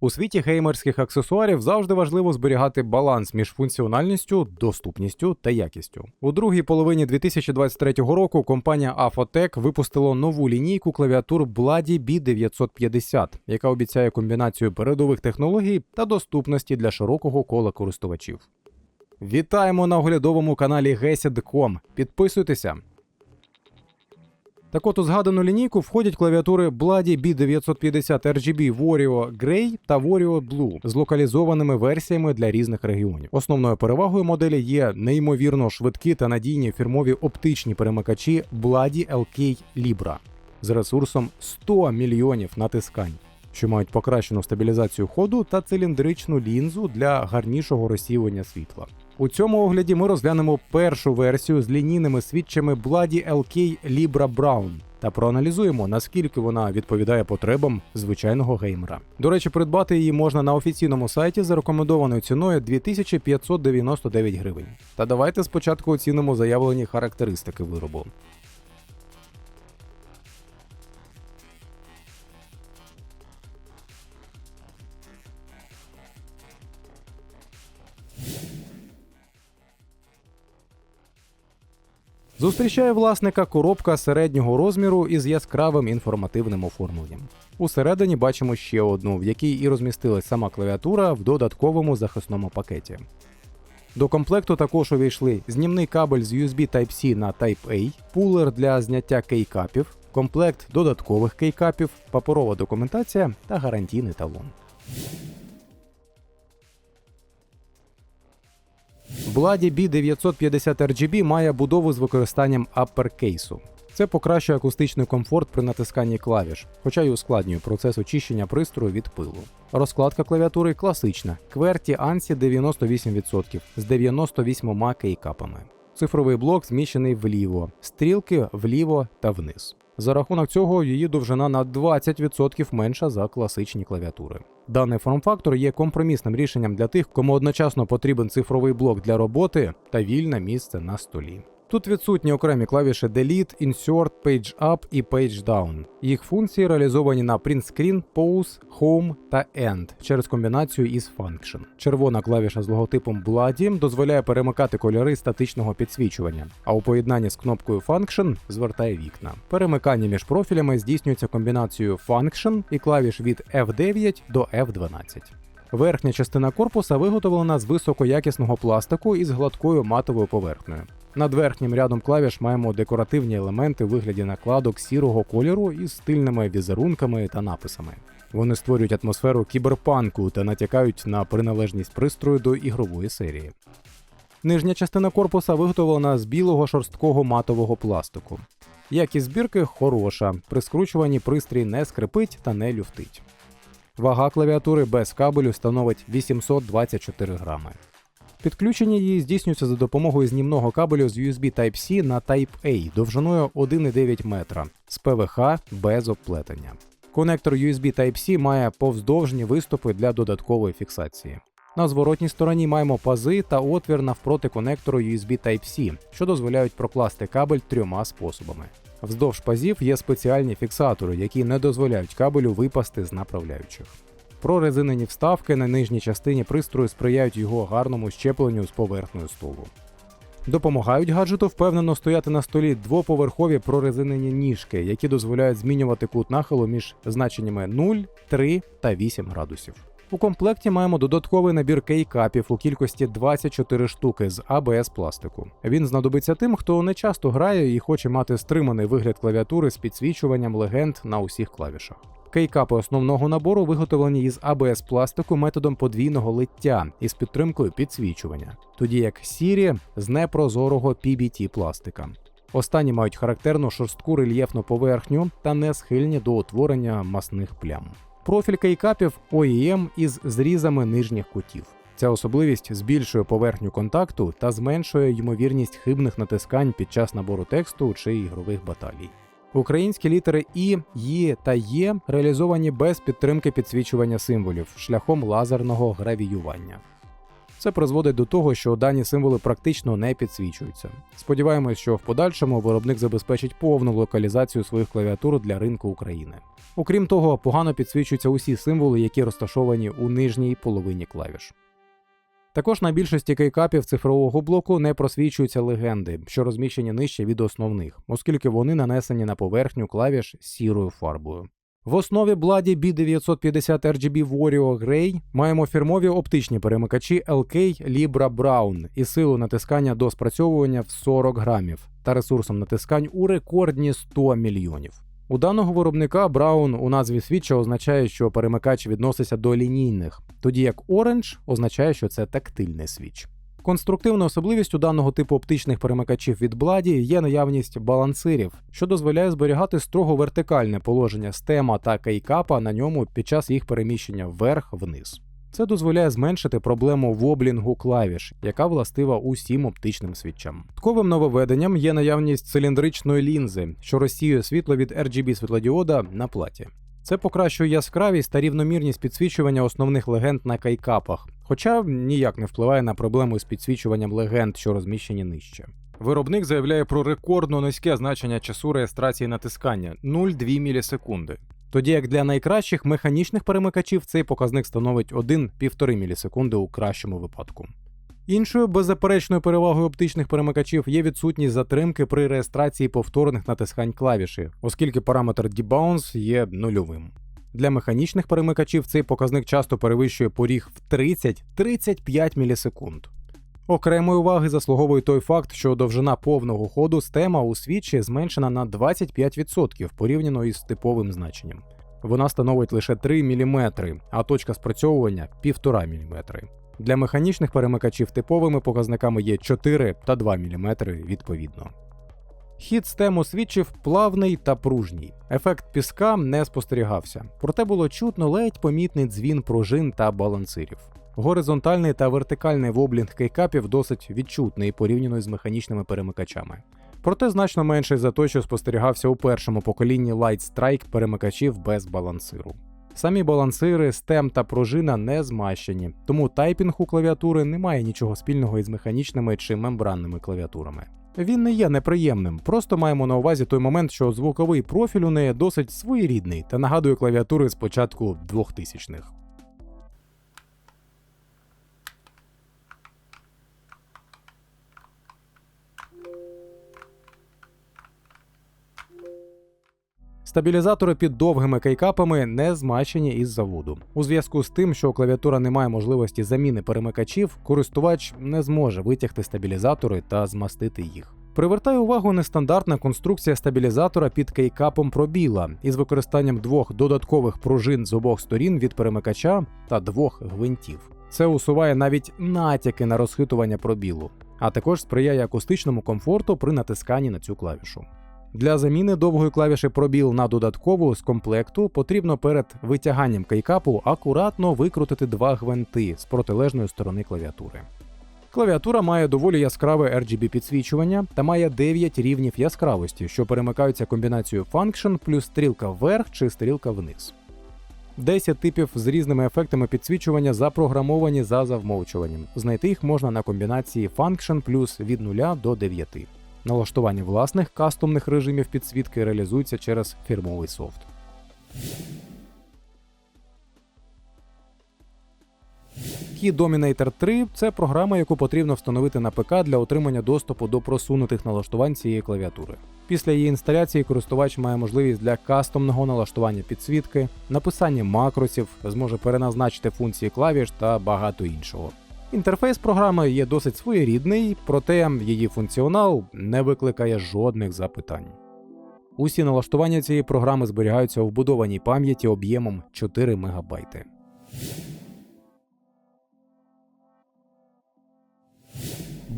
У світі геймерських аксесуарів завжди важливо зберігати баланс між функціональністю, доступністю та якістю. У другій половині 2023 року компанія Afotech випустила нову лінійку клавіатур Bloody B950, яка обіцяє комбінацію передових технологій та доступності для широкого кола користувачів. Вітаємо на оглядовому каналі Gesid.com. Підписуйтеся. Так от у згадану лінійку входять клавіатури Bloody B950 RGB Wario Grey та Wario Blue з локалізованими версіями для різних регіонів. Основною перевагою моделі є неймовірно швидкі та надійні фірмові оптичні перемикачі Bloody LK Libra з ресурсом 100 мільйонів натискань. Що мають покращену стабілізацію ходу та циліндричну лінзу для гарнішого розсіювання світла. У цьому огляді ми розглянемо першу версію з лінійними свідчами Bloody LK Libra Brown та проаналізуємо, наскільки вона відповідає потребам звичайного геймера. До речі, придбати її можна на офіційному сайті за рекомендованою ціною 2599 гривень. Та давайте спочатку оцінимо заявлені характеристики виробу. Зустрічає власника коробка середнього розміру із яскравим інформативним оформленням. Усередині бачимо ще одну, в якій і розмістилась сама клавіатура в додатковому захисному пакеті. До комплекту також увійшли знімний кабель з USB Type-C на Type-A, пулер для зняття кейкапів, комплект додаткових кейкапів, паперова документація та гарантійний талон. Bloody B950 RGB має будову з використанням апперкейсу. Це покращує акустичний комфорт при натисканні клавіш, хоча й ускладнює процес очищення пристрою від пилу. Розкладка клавіатури класична, QWERTY ANSI 98% з 98 кейкапами. Цифровий блок зміщений вліво, стрілки вліво та вниз. За рахунок цього її довжина на 20% менша за класичні клавіатури. Даний форм-фактор є компромісним рішенням для тих, кому одночасно потрібен цифровий блок для роботи та вільне місце на столі. Тут відсутні окремі клавіші Delete, Insert, Page Up і Page Down. Їх функції реалізовані на Print Screen, Pause, Home та End через комбінацію із Function. Червона клавіша з логотипом Bloody дозволяє перемикати кольори статичного підсвічування, а у поєднанні з кнопкою Function звертає вікна. Перемикання між профілями здійснюється комбінацією Function і клавіш від F9 до F12. Верхня частина корпуса виготовлена з високоякісного пластику із гладкою матовою поверхнею. Над верхнім рядом клавіш маємо декоративні елементи у вигляді накладок сірого кольору із стильними візерунками та написами. Вони створюють атмосферу кіберпанку та натякають на приналежність пристрою до ігрової серії. Нижня частина корпуса виготовлена з білого шорсткого матового пластику. Якість збірки хороша, при скручуванні пристрій не скрипить та не люфтить. Вага клавіатури без кабелю становить 824 грами. Підключення її здійснюється за допомогою знімного кабелю з USB Type-C на Type-A довжиною 1,9 метра з ПВХ без обплетення. Конектор USB Type-C має повздовжні виступи для додаткової фіксації. На зворотній стороні маємо пази та отвір навпроти конектору USB Type-C, що дозволяють прокласти кабель трьома способами. Вздовж пазів є спеціальні фіксатори, які не дозволяють кабелю випасти з направляючих. Прорезинені вставки на нижній частині пристрою сприяють його гарному щепленню з поверхнею столу. Допомагають гаджету впевнено стояти на столі двоповерхові прорезинені ніжки, які дозволяють змінювати кут нахилу між значеннями 0, 3 та 8 градусів. У комплекті маємо додатковий набір кейкапів у кількості 24 штуки з АБС пластику. Він знадобиться тим, хто не часто грає і хоче мати стриманий вигляд клавіатури з підсвічуванням легенд на усіх клавішах. Кейкапи основного набору виготовлені із АБС пластику методом подвійного лиття із підтримкою підсвічування, тоді як сірі з непрозорого PBT пластика. Останні мають характерну шорстку рельєфну поверхню та не схильні до утворення масних плям. Профіль кейкапів OEM із зрізами нижніх кутів. Ця особливість збільшує поверхню контакту та зменшує ймовірність хибних натискань під час набору тексту чи ігрових баталій. Українські літери І, Є та Є реалізовані без підтримки підсвічування символів шляхом лазерного гравіювання. Це призводить до того, що дані символи практично не підсвічуються. Сподіваємось, що в подальшому виробник забезпечить повну локалізацію своїх клавіатур для ринку України. Окрім того, погано підсвічуються усі символи, які розташовані у нижній половині клавіш. Також на більшості кейкапів цифрового блоку не просвічуються легенди, що розміщені нижче від основних, оскільки вони нанесені на поверхню клавіш сірою фарбою. В основі бладі B950 RGB Wario Grey маємо фірмові оптичні перемикачі LK Libra Brown і силу натискання до спрацьовування в 40 грамів та ресурсом натискань у рекордні 100 мільйонів. У даного виробника Brown у назві свіча означає, що перемикач відноситься до лінійних, тоді як Orange означає, що це тактильний свіч. Конструктивною особливістю даного типу оптичних перемикачів від Бладі є наявність балансирів, що дозволяє зберігати строго вертикальне положення стема та кейкапа на ньому під час їх переміщення вверх-вниз. Це дозволяє зменшити проблему воблінгу клавіш, яка властива усім оптичним свічам. Додатковим нововведенням є наявність циліндричної лінзи, що розсіює світло від RGB світлодіода на платі. Це покращує яскравість та рівномірність підсвічування основних легенд на кайкапах, хоча ніяк не впливає на проблему з підсвічуванням легенд, що розміщені нижче. Виробник заявляє про рекордно низьке значення часу реєстрації натискання 0,2 мілісекунди. Тоді як для найкращих механічних перемикачів цей показник становить 1,5 мілісекунди у кращому випадку. Іншою беззаперечною перевагою оптичних перемикачів є відсутність затримки при реєстрації повторних натискань клавіші, оскільки параметр debounce є нульовим. Для механічних перемикачів цей показник часто перевищує поріг в 30-35 мілісекунд. Окремої уваги заслуговує той факт, що довжина повного ходу стема у свічі зменшена на 25% порівняно із типовим значенням. Вона становить лише 3 мм, а точка спрацьовування 1,5 мм. Для механічних перемикачів типовими показниками є 4 та 2 мм відповідно. Хід стему свідчив плавний та пружній. Ефект піска не спостерігався, проте було чутно ледь помітний дзвін пружин та балансирів. Горизонтальний та вертикальний воблінг кейкапів досить відчутний порівняно з механічними перемикачами. Проте значно менший за той, що спостерігався у першому поколінні Light Strike перемикачів без балансиру. Самі балансири, стем та пружина не змащені, тому тайпінг у клавіатури не має нічого спільного із механічними чи мембранними клавіатурами. Він не є неприємним, просто маємо на увазі той момент, що звуковий профіль у неї досить своєрідний та нагадує клавіатури з початку 2000-х. Стабілізатори під довгими кейкапами не змащені із заводу. У зв'язку з тим, що клавіатура не має можливості заміни перемикачів, користувач не зможе витягти стабілізатори та змастити їх. Привертає увагу нестандартна конструкція стабілізатора під кейкапом пробіла із використанням двох додаткових пружин з обох сторін від перемикача та двох гвинтів. Це усуває навіть натяки на розхитування пробілу, а також сприяє акустичному комфорту при натисканні на цю клавішу. Для заміни довгої клавіші пробіл на додаткову з комплекту потрібно перед витяганням кейкапу акуратно викрутити два гвинти з протилежної сторони клавіатури. Клавіатура має доволі яскраве RGB підсвічування та має 9 рівнів яскравості, що перемикаються комбінацією Function плюс стрілка вверх чи стрілка вниз. 10 типів з різними ефектами підсвічування запрограмовані за завмовчуванням. Знайти їх можна на комбінації Function плюс від 0 до 9. Налаштування власних кастомних режимів підсвітки реалізується через фірмовий софт. Key Dominator 3 це програма, яку потрібно встановити на ПК для отримання доступу до просунутих налаштувань цієї клавіатури. Після її інсталяції користувач має можливість для кастомного налаштування підсвітки, написання макросів, зможе переназначити функції клавіш та багато іншого. Інтерфейс програми є досить своєрідний, проте її функціонал не викликає жодних запитань. Усі налаштування цієї програми зберігаються у вбудованій пам'яті об'ємом 4 МБ.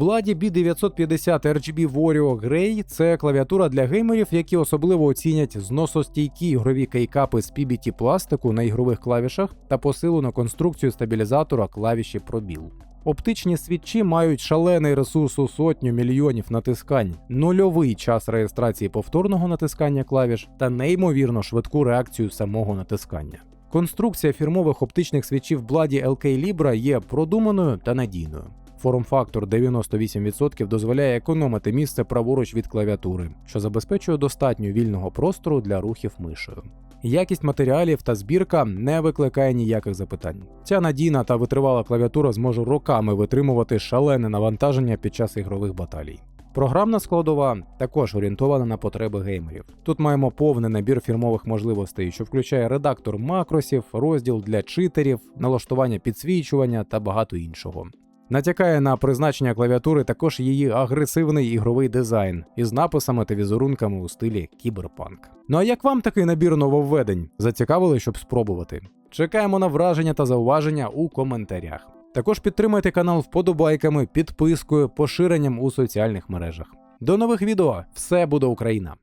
Бладі B950 RGB Wario Grey – це клавіатура для геймерів, які особливо оцінять зносостійкі ігрові кейкапи з PBT пластику на ігрових клавішах та посилену конструкцію стабілізатора клавіші пробіл. Оптичні свічі мають шалений ресурс у сотню мільйонів натискань, нульовий час реєстрації повторного натискання клавіш та неймовірно швидку реакцію самого натискання. Конструкція фірмових оптичних свічів Bloody LK Libra є продуманою та надійною. Форм-фактор 98% дозволяє економити місце праворуч від клавіатури, що забезпечує достатньо вільного простору для рухів мишею. Якість матеріалів та збірка не викликає ніяких запитань. Ця надійна та витривала клавіатура зможе роками витримувати шалене навантаження під час ігрових баталій. Програмна складова також орієнтована на потреби геймерів. Тут маємо повний набір фірмових можливостей, що включає редактор макросів, розділ для читерів, налаштування підсвічування та багато іншого. Натякає на призначення клавіатури також її агресивний ігровий дизайн із написами та візерунками у стилі кіберпанк. Ну а як вам такий набір нововведень? Зацікавили, щоб спробувати? Чекаємо на враження та зауваження у коментарях. Також підтримайте канал вподобайками, підпискою, поширенням у соціальних мережах. До нових відео! Все буде Україна!